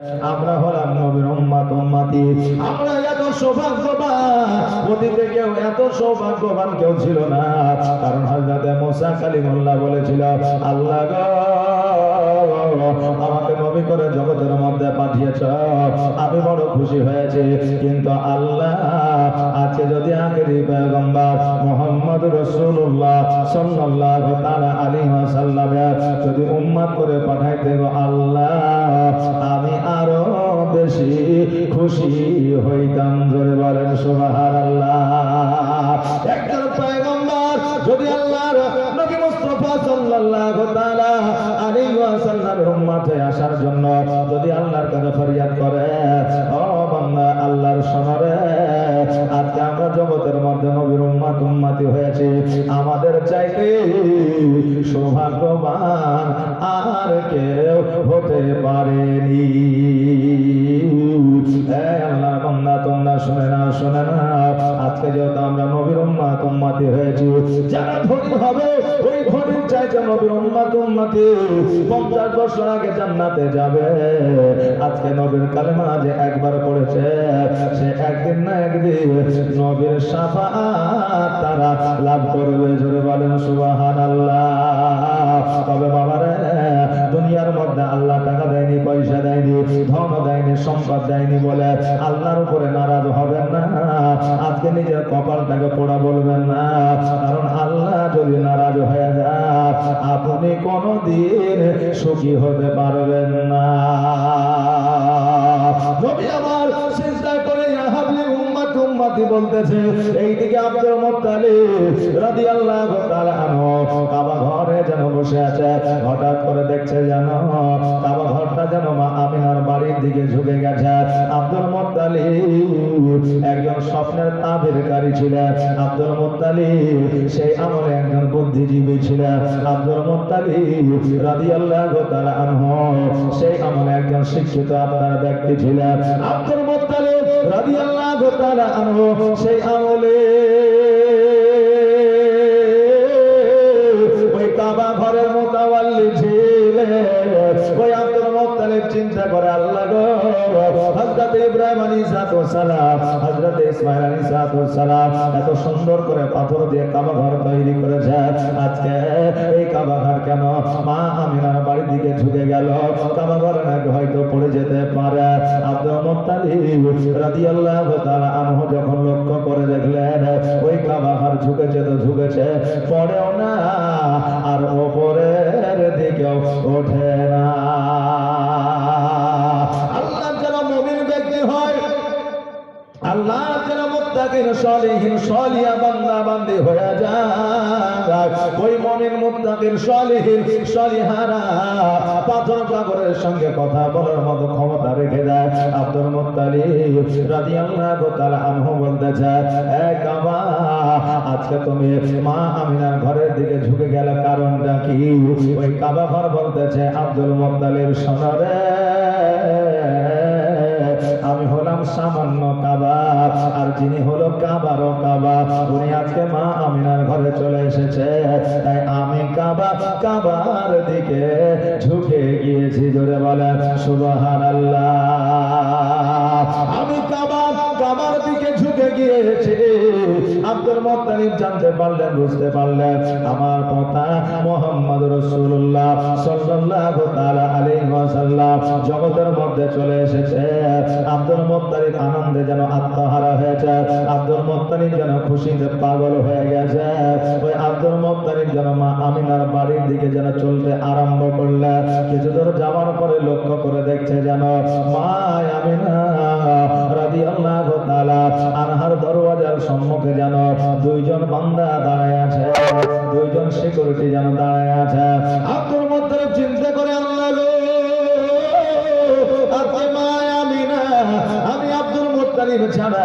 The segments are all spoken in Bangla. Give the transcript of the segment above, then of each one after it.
আমরা হলাম নবীর উম্মাত, উম্মাতি। আমরা এত সৌভাগ্যবান। অতীতে কেউ এত সৌভাগ্যবান কেউ ছিল না। কারণ হযরতে মুসা কালিমুল্লাহ বলেছিল, আল্লাহ গো আমাকে নবী করে জগতের মধ্যে পাঠিয়েছ। আমি বড় খুশি হয়েছি। কিন্তু আল্লাহ আজকে যদি আখেরি পয়গম্বর মোহাম্মদ রাসূলুল্লাহ সাল্লাল্লাহু তাআলা আলাইহি ওয়াসাল্লাম যদি উম্মত করে পাঠাইতে গো আল্লাহ, আমি আরও বেশি খুশি হইতাম। আসার জন্য যদি আল্লাহর কাছে ফরিয়াদ করে, ও বান্দা, আল্লাহর সনরে আজকে আমরা জগতের মধ্যে নবীর উম্মাত, উম্মাতি হয়েছে। আমাদের চাইতে সৌভাগ্যবান আর কেউ হতে পারেনি। এই আল্লাহর বান্দা, তোমরা শুনে না শুনে না আজকে যেহেতু আমরা নবীর উম্মাত, উম্মাতি হয়েছি যারা ধনী হবে, ওই ধনীর চাইতে নবীর উম্মাত, উম্মাতি। পঞ্চাশ বছর আগে জান্নাতে যাবে। আজকে নবীর কালেমা যে একবার পড়েছে, সে একদিন না একদিন নবীর সাফাত তারা লাভ করবে। জোরে বলেন সুবাহান তবে বাবারে, দুনিয়ার মধ্যে আল্লাহ টাকা দেয়নি, পয়সা দেয়নি, ধন দেয়নি, সম্পদ দেয়নি বলে আল্লাহর উপরে নারাজ হবেন না আজকে নিজের পড়া বলবেন না। কারণ আল্লাহ যদি নারাজ হয়ে যায় আপনি কোনোদিন সুখী হতে পারবেন না। নবী আমার চিন্তা করে হাবলি উম্মাত বলতেছে, এইদিকে আব্দুল মুত্তালিব রাদিয়াল্লাহু তাআলা আনহু, কাবা ঘরে যেন বসে আছে, হঠাৎ করে দেখছে যেন কাবা ঘরটা যেন মা আমিনার বাড়ির দিকে ঝুঁকে গেছে। আব্দুল মুত্তালিব একজন স্বপ্নের তাবিরকারী ছিলেন। আব্দুল মুত্তালিব সেই আমলে একজন বুদ্ধিজীবী ছিলেন। আব্দুল মুত্তালিব রাদিয়াল্লাহু তাআলা আনহু, সেই আমলে একজন শিক্ষিত আপনার ব্যক্তি ছিলেন। আব্দুল মুত্তালিব রাদিয়াল্লাহু সেই আমলে ইব্রাহিম আলাইহিস সালাম হযরত ইসমাঈল আলাইহিস সালাম এত সুন্দর করে পাথর দিয়ে কাবা ঘর তৈরি করেছে আজকে এই কাবা ঘর কেন? মা আমিনার বাড়ির দিকে ঝুঁকে গেল। কাবা ঘর নাকি হয়তো পড়ে যেতে পারে। আব্দুল মুত্তালিব রাদিয়াল্লাহু তাআলা আনহু যখন লক্ষ্য করে দেখলেন, ওই কাবা ঘর ঝুঁকেছে তো ঝুঁকেছে। পড়েও না, আর ওপরের দিকেও ওঠে না। আল্লাহ যেন মুত্তাকিন সলিহিন সলিয়া বান্দা বান্দি হয়ে যায় ওই মুমিন মুত্তাকিন সলিহিন সলিহারা পাথর পাগরের সঙ্গে কথা বলার মতো ক্ষমতা রেখে দেয়। আব্দুল মুত্তালিব রাদিয়াল্লাহু তাআলা আনহু বলতে বলতেছে এ কাবা, আজকে তুমি মা আমিনার ঘরের দিকে ঝুঁকে গেল কারণটা কি? ওই কাবা ঘর বলতেছে আব্দুল মুত্তালিব আমি হলাম সামান্য কাবা। আর যিনি হলো কাবারও কাবা, উনি আজকে মা আমিনার ঘরে চলে এসেছে। তাই আমি কাবা, কাবার দিকে ঝুঁকে গিয়েছি, জোরে বলে সুবহান আমি কাবা কাবার দিকে ঝুঁকে গিয়েছি। আব্দুল মুত্তালিব জানতে পারলেন, বুঝতে পারলেন, আমার কথা মোহাম্মদ রাসূলুল্লাহ সাল্লাল্লাহু তাআলা আলাইহি ওয়াসাল্লাম জগতের মধ্যে চলে এসেছে। আব্দুল মুত্তালিব আনন্দে যেন আত্মহারা হয়েছে। আব্দুল মুত্তালিব যেন খুশিতে পাগল হয়ে গেছে। ওই আব্দুল মুত্তালিব যেন মা আমিনার বাড়ির দিকে যেন চলতে আরম্ভ করলে। কিছু দূর যাওয়ার পরে লক্ষ্য করে দেখছে যেন মা আমিনা রাদিয়াল্লাহু দরওয়াজার সম্মুখে যেন দুইজন বান্দা দাঁড়ায় আছে, দুইজন সিকিউরিটি যেন দাঁড়ায় আছে। আব্দুল মুত্তালিব চিন্তা করে আল্লাহ গো আজকে আমি আব্দুল মুত্তালিব ছাড়া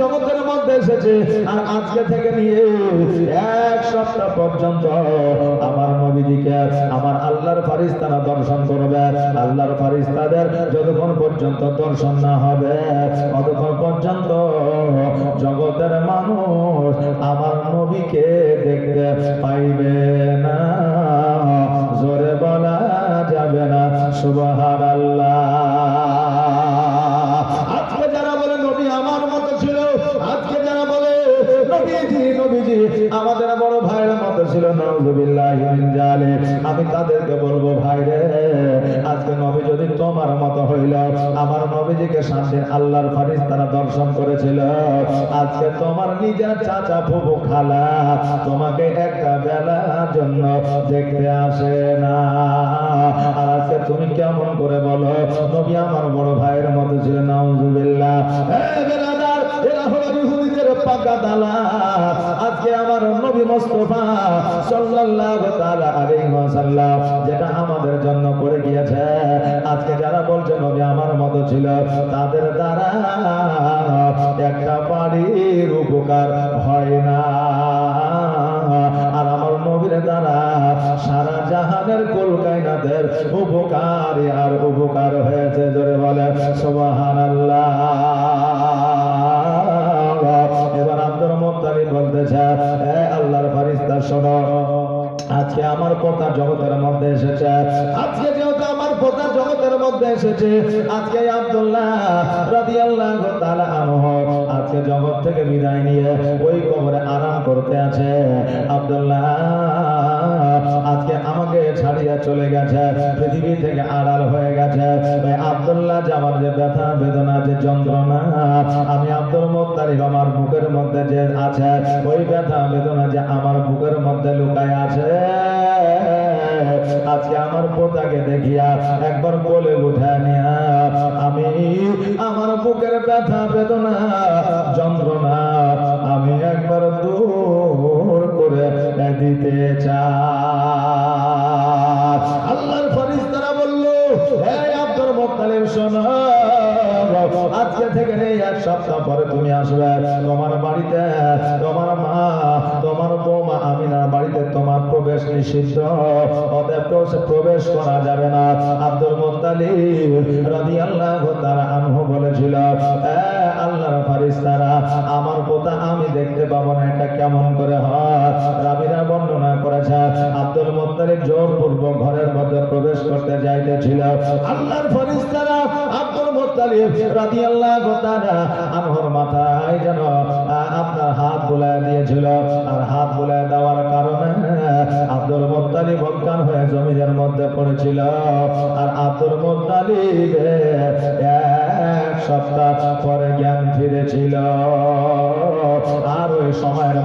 জগতের মধ্যে এসেছে। আর আজকে থেকে নিয়ে এক সপ্তাহ পর্যন্ত আমার নবীজিকে, আমার আল্লাহর ফারিস্তারা দর্শন করবে। আল্লাহর ফারিস্তাদের যতক্ষণ পর্যন্ত দর্শন না হবে, ততক্ষণ পর্যন্ত জগতের মানুষ আমার নবীকে দেখতে পাইবে না। জোরে বলা যাবে না। সুবহান আমি তাদেরকে বলব, ভাই রে, আজকে নবী যদি তোমার মতো হইল, আমার নবীজিকে শান্তির আল্লাহর ফারিস্তারা দর্শন করেছিল। আজকে তোমার নিজের চাচা ফুফু খালা তোমাকে একটা বেলার জন্য দেখতে আসে না। আর আজকে তুমি কেমন করে বলো, নবী আমার বড় ভাইয়ের মতো ছিল, নাউজুবিল্লাহ। এ পাকা আজকে আমার নবী মুস্তাফা সাল্লাল্লাহু তাআলা আলাইহি ওয়াসাল্লাম যেটা আমাদের জন্য করে গিয়েছে। আজকে যারা বলছে নবী আমার ছিল, তাদের দ্বারা একটা বাড়ির উপকার হয় না। আর আমার নবীর দ্বারা সারা জাহানের কলকাইনাদের উপকার শোনো, আজকে আমার কথা জগতের মধ্যে এসেছে। আজকে যেহেতু আমার কথা জগতের মধ্যে এসেছে, আজকে আব্দুল্লাহ আজকে জগৎ থেকে বিদায় নিয়ে ওই কবরে আরাম করতে আছে। আব্দুল্লাহ, আজকে আমাকে ছাড়িয়ে চলে গেছে, পৃথিবী থেকে আড়াল হয়ে গেছে। আব্দুল্লাহ যে আমার যে ব্যথা, বেদনা, যে যন্ত্রণা, আমি আব্দুল আমার বুকের মধ্যে যে আছে, ওই ব্যথা বেদনা যে আমার বুকের মধ্যে লুকায় আছে, আজকে আমার পোতাকে দেখিয়া একবার বলে উঠা নিয়া আমি আমার বুকের ব্যথা বেদনা, যন্ত্রণা বাড়িতে, তোমার মা, তোমার বৌমা, আমিনার বাড়িতে তোমার প্রবেশ নিষিদ্ধ। অতএব প্রবেশ করা যাবে না। আব্দুল মুত্তালিব রাদিয়াল্লাহু তাআলা আনহু বলেছিল আল্লাহর ফারিস্তারা আমার পোতা আমি দেখতে পাবো না, এটা কেমন করে হয়? রাবিরা বর্ণনা করেছে, আব্দুল মুত্তালিব জোরপূর্বক ঘরের মধ্যে প্রবেশ করতে যাইতেছিল। আল্লাহর ফরিস্তারা আব্দুল মুত্তালিব আব্দুল মুত্তালিব অজ্ঞান হয়ে জমিনের মধ্যে পড়েছিল। আর আব্দুল মুত্তালিব এক সপ্তাহ পরে জ্ঞান ফিরেছিল। আর ওই সময়ের